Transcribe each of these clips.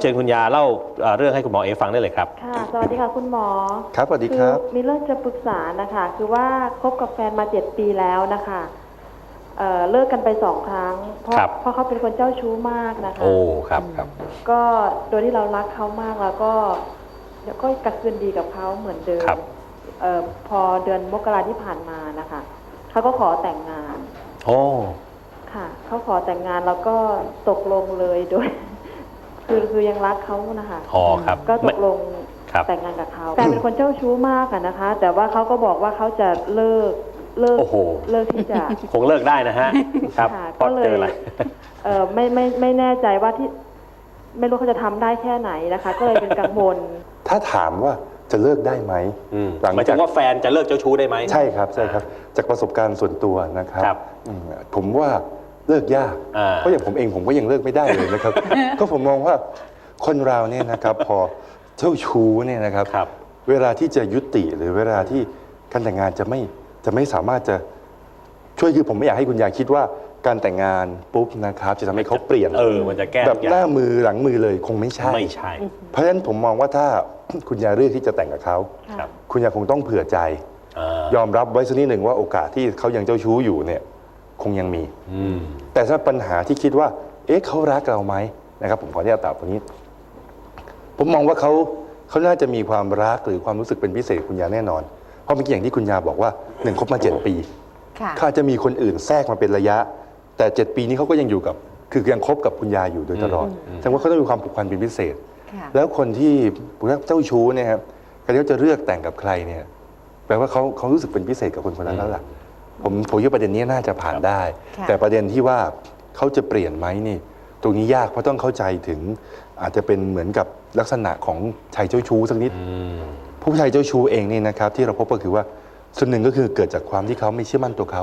เชิญคุณยาเล่าเอ่อเรื่องให้คุณหมอเอฟังได้เลยครับ ค่ะ สวัสดีค่ะคุณหมอครับสวัสดีครับ อมีเรื่องจะปรึกษานะคะ คือว่าคบกับแฟนมาเจ็ดปีแล้วนะคะเอ่อเลิกกันไปสองครั้ง เพราะครับ เพราะเขาเป็นคนเจ้าชู้มากนะคะ โอ้ครับครับก็โดยที่เรารักเขามากแล้วก็แล้วก็กระคืนดีกับเขาเหมือนเดิมครับเอ่อพอเดือนมกราที่ผ่านมานะคะเขาก็ขอแต่งงานโอ้ค่ะเขาขอแต่งงานแล้วก็ตกลงเลยโดย คือคือยังรักเขานะคะอ๋อครับก็ตไม่กลงครับแต่งงานกับเขาแฟนเป็นคนเจ้าชู้มากอะนะคะ แต่ว่าเขาก็บอกว่าเขาจะเลิกเลิกโอ้โหเลิกที่จะคงเลิกได้นะฮะครับค่ะเพราะก็เลยเจออะไรเออไม่ไม่ไม่แน่ใจว่าที่ ไม่รู้เขาจะทำได้แค่ไหนนะคะ ก็เลยเป็นกังวล ถ้าถามว่าจะเลิกได้ไหมอืมหลังหมายถึจากงว่าแฟนจะเลิกเจ้าชู้ได้ไหมใช่ครับใช่ครับ จากประสบการณ์ส่วนตัวนะครับครับอืมผมว่า เลิกยาก อ่า เพราะอย่างผมเองผมก็ยังเลิกไม่ได้เลยนะครับ ก็ผมมองว่าคนเราเนี่ยนะครับพอเจ้าชู้เนี่ยนะครับ ครับ เวลาที่จะยุติหรือเวลาที่การแต่งงานจะไม่จะไม่สามารถจะช่วยคือผมไม่อยากให้คุณยายคิดว่าการแต่งงานปุ๊บนะครับ จะทำให้เขาเปลี่ยนเออมันจะแก้แบทุบกอย่าหน้างมือหลังมือเลยคงไม่ใช่ ไม่ใช่ เพราะฉะนั้นผมมองว่าถ้า คุณยายเลือกที่จะแต่งกับเขาครับ คุณยายคงต้องเผื่อใจ อ่ายอมรับไว้สักนิดหนึ่งว่าโอกาสที่เขายังเจ้าชู้อยู่เนี่ย คงยังมีอืมแต่ถ้าปัญหาที่คิดว่า เอ๊ะเขารักเราไหมนะครับ ผมขออนุญาตตอบตรงนี้ ผมมองว่าเขาเขาน่าจะมีความรักหรือความรู้สึกเป็นพิเศษคุณยาแน่นอน เพราะเมื่อกี้อย่างที่คุณยาบอกว่าหนึ่งคบมาเจ็ดปีค่ะเขาอาจจะมีคนอื่นแทรกมาเป็นระยะ แต่เจ็ดปีนี้เขาก็ยังอยู่กับ คือยังคบกับคุณยายอยู่โดยตลอดแสดงว่าเขาต้องมีความผูกพันเป็นพิเศษ ค่ะแล้วคนที่ผมเรียกเจ้าชู้เนี่ยครับการที่เขาจะเลือกแต่งกับใครเนี่ย แปลว่าเขาเขารู้สึกเป็นพิเศษกับคนคนนั้นแล้วล่ะ ผมผมคิดว่าประเด็นนี้น่าจะผ่านได้ค่ะแต่ประเด็นที่ว่าเขาจะเปลี่ยนไหมนี่ ตรงนี้ยากเพราะต้องเข้าใจถึงอาจจะเป็นเหมือนกับลักษณะของชายเจ้าชู้สักนิดอืมผู้ชายเจ้าชู้เองนี่นะครับ ที่เราพบก็คือว่าส่วนหนึ่งก็คือเกิดจากความที่เขาไม่เชื่อมั่นตัวเขา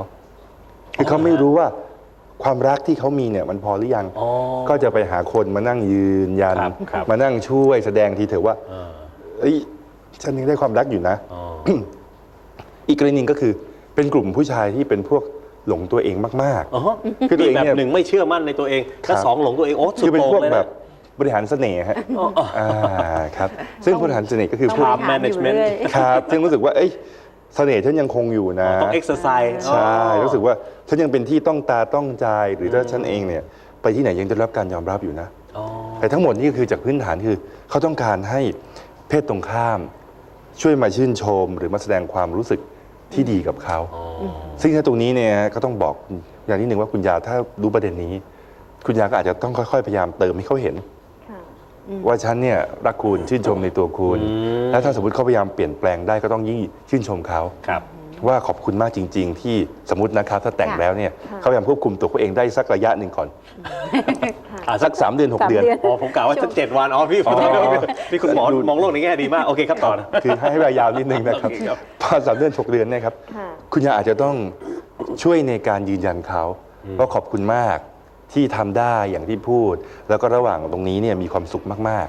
คือเขาไม่รู้ว่าความรักที่เขามีเนี่ยมันพอหรือยังอ๋อก็จะไปหาคนมานั่งยืนยันครับครับมานั่งช่วยแสดงทีเถอะว่าอ่าเอ้ยฉันยังได้ความรักอยู่นะอ๋ออีกกรณีหนึ่งก็คือ เป็นกลุ่มผู้ชายที่เป็นพวกหลงตัวเองมาก อ๋อคือตัวเองมีเนี่ยแบบหนึ่งไม่เชื่อมั่นในตัวเองครัและบ สองหลงตัวเองโอ้ๆ สุดคือเป็นโต่งพวกเลยแบนะ บบริหารเสน่ห์ฮะอ๋ออ๋ออ่าครับ ซึ่งบริหารเสน่ห์ก็คือต้องพวก Time บริหารอยู่ management เรื่อย ครับซึ่งรู้สึกว่าเอ้ยเสน่ห์ฉันยังคงอยู่นะต้องเอ็กซ์ไซส์ใช่รู้สึกว่าฉันยังเป็นที่ต้องตาต้องใจหรือถ้าฉันเองเนี่ยไปที่ไหนยังจะได้รับการยอมรับอยู่นะอ๋อแต่ทั้งหมดนี่ก็คือจากพื้นฐานคือเขาต้องการให้เพศตรงข้าม ช่วยมาชื่นชม หรือมาแสดงความรู้สึก ที่ดีกับเขาอ๋อซึ่งถ้าตรงนี้เนี่ยก็ต้องบอกอย่างที่หนึ่งว่าคุณยาถ้ารู้ประเด็นนี้ คุณยาก็อาจจะต้องค่อยๆพยายามเติมให้เขาเห็นค่ะว่าฉันเนี่ยรักคุณชื่นชมในตัวคุณอืมแล้วถ้าสมมติเขาพยายามเปลี่ยนแปลงได้ก็ต้องยิ่งชื่นชมเขาครับว่าขอบคุณมากจริง ๆ ที่สมมตินะครับถ้าแต่งค่ะแล้วเนี่ยค่ะเขาพยายามควบคุมตัวเขาเองได้สักระยะหนึ่งก่อนค่ะ อ่าสักสามเดือนหกสามเดือนเดือน อ๋อผมกล่าวว่าสักเจ็ดวันอ๋อพี่ผมอ๋อนี่คุณหมอมองโลกในแง่ดีมากโอเคครับต่อนะ คือให้เวลายาวนิดนึงนะครับโอเคครับ พอสามเดือนหกเดือนเนี่ยครับ ค่ะ คุณยาอาจจะต้องช่วยในการยืนยันเขาว่าขอบคุณมากที่ทำได้อย่างที่พูด แล้วก็ระหว่างตรงนี้เนี่ยมีความสุขมาก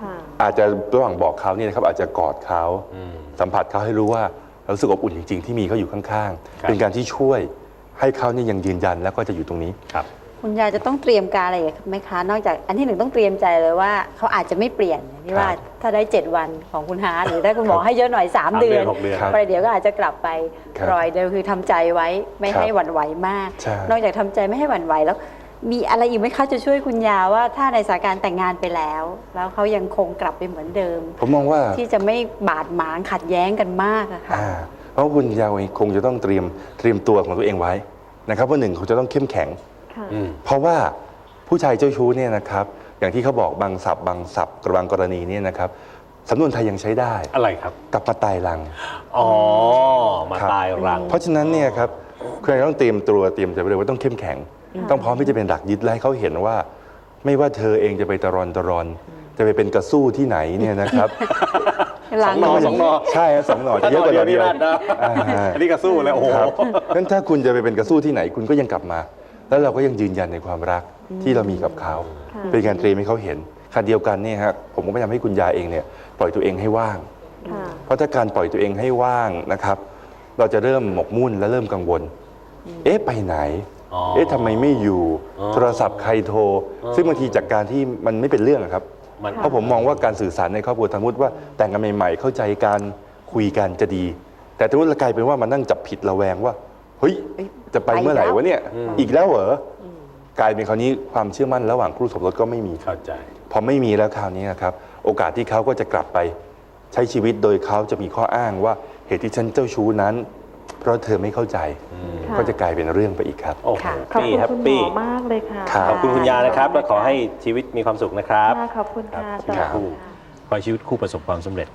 ค่ะ ๆ อาจจะระหว่างบอกเขาเนี่ยนะครับอาจจะกอดเขาอืม สัมผัสเขาให้รู้ว่าเรารู้สึกอบอุ่นจริง ๆ ที่มีเขาอยู่ข้าง ครับ ๆ เป็นการที่ช่วยให้เขาเนี่ยยังยืนยันแล้วก็จะอยู่ตรงนี้ ครับ คุณยายจะต้องเตรียมการอะไรอีกไหมคะ นอกจากอันที่หนึ่งต้องเตรียมใจเลยว่าเขาอาจจะไม่เปลี่ยนที่ว่าครับถ้าได้ 7 วันของคุณฮาร์ดหรือถ้าคุณหมอครับให้เยอะหน่อยสาม3เดืเดืออนนหกเดือนครับประเดี๋ยวก็อาจจะกลับไปครับรอยเดิมคือทำใจไว้ไม่ครับให้หวั่นไหวมากใช่นอกจากทำใจไม่ให้หวั่นไหวแล้ว มีอะไรอีกไหมคะจะช่วยคุณยาว่าถ้าในสถานการณ์แต่งงานไปแล้ว แล้วเขายังคงกลับไปเหมือนเดิม ผมมองว่าที่จะไม่บาดหมางขัดแย้งกันมากอะค่ะอ่าเพราะคุณยาวเองคงจะต้องเตรียมเตรียมตัวของตัวเองไว้นะครับว่าหนึ่งเขาจะต้องเข้มแข็ง ค่ะอืมเพราะว่าผู้ชายเจ้าชู้เนี่ยนะครับ อย่างที่เขาบอกบางศัพท์บางศัพท์บางกรณีเนี่ยนะครับสำนวนไทยยังใช้ได้อะไรครับกลับมาตายรัง อ๋อ มาครับตายรัง เพราะฉะนั้นเนี่ยครับคุณต้องเตรียมตัวเตรียมใจไปเลยว่าต้องเข้มแข็ง ต้องพร้อมที่จะเป็นหลักยึดและให้เขาเห็นว่า ไม่ว่าเธอเองจะไปตะรอนตะรอนจะไปเป็นกระสู้ที่ไหนเนี่ยนะครับสองนอสองนอใช่ครับสองหน่อจะเยอะกว่าหน่อเดียวถ้าหน่อเดียวนี่ลั่นนะอ่าอันนี้ก็สู้เลยโอ้โหครับงั้นถ้าคุณจะไปเป็นกระสู้ที่ไหนคุณก็ยังกลับมา แล้วเราก็ยังยืนยันในความรักที่เรามีกับเขาค่ะเป็นการเตรียมให้เขาเห็นขณะเดียวกันเนี่ยฮะผมก็พยายามให้คุณยายเองเนี่ยปล่อยตัวเองให้ว่างค่ะเพราะถ้าการปล่อยตัวเองให้ว่างนะครับ เราจะเริ่มหมกมุ่นและเริ่มกังวล เอ๊ะไปไหนอ๋อเอ๊ะทำไมไม่อยู่อ๋อโทรศัพท์ใครโทร ซึ่งบางทีจากการที่มันไม่เป็นเรื่องอะครับมันเพราะผมมองว่าการสื่อสารในครอบครัวสมมติว่าแต่งกันใหม่ๆ เข้าใจการคุยกันจะดี แต่ถ้าว่ากลายเป็นว่ามันนั่งจับผิดระแวงว่าเฮ้ยเอ้ยจะไปเมื่อไหร่วะเนี่ยอืมอีกแล้วเหรอกลายเป็นคราวนี้ความเชื่อมั่นระหว่างคู่สมรสก็ไม่มี เข้าใจ พอไม่มีแล้วคราวนี้นะครับ โอกาสที่เขาก็จะกลับไปใช้ชีวิตโดยเขาจะมีข้ออ้างว่าเหตุที่ฉันเจ้าชู้นั้น เพราะเธอไม่เข้าใจค่ะก็จะกลายเป็นเรื่องไปอีกครับ โอ้โหค่ะขอบปี้คุณแฮปคุณหมปี้อมากเลยค่ะครับขอบคุณคุณยานะครับ และขอให้ชีวิตมีความสุขนะครับ ค่ะขอบคุณค่ะ ครับสวัสดีค่ะขอให้ชีวิตคู่ประสบความสำเร็จ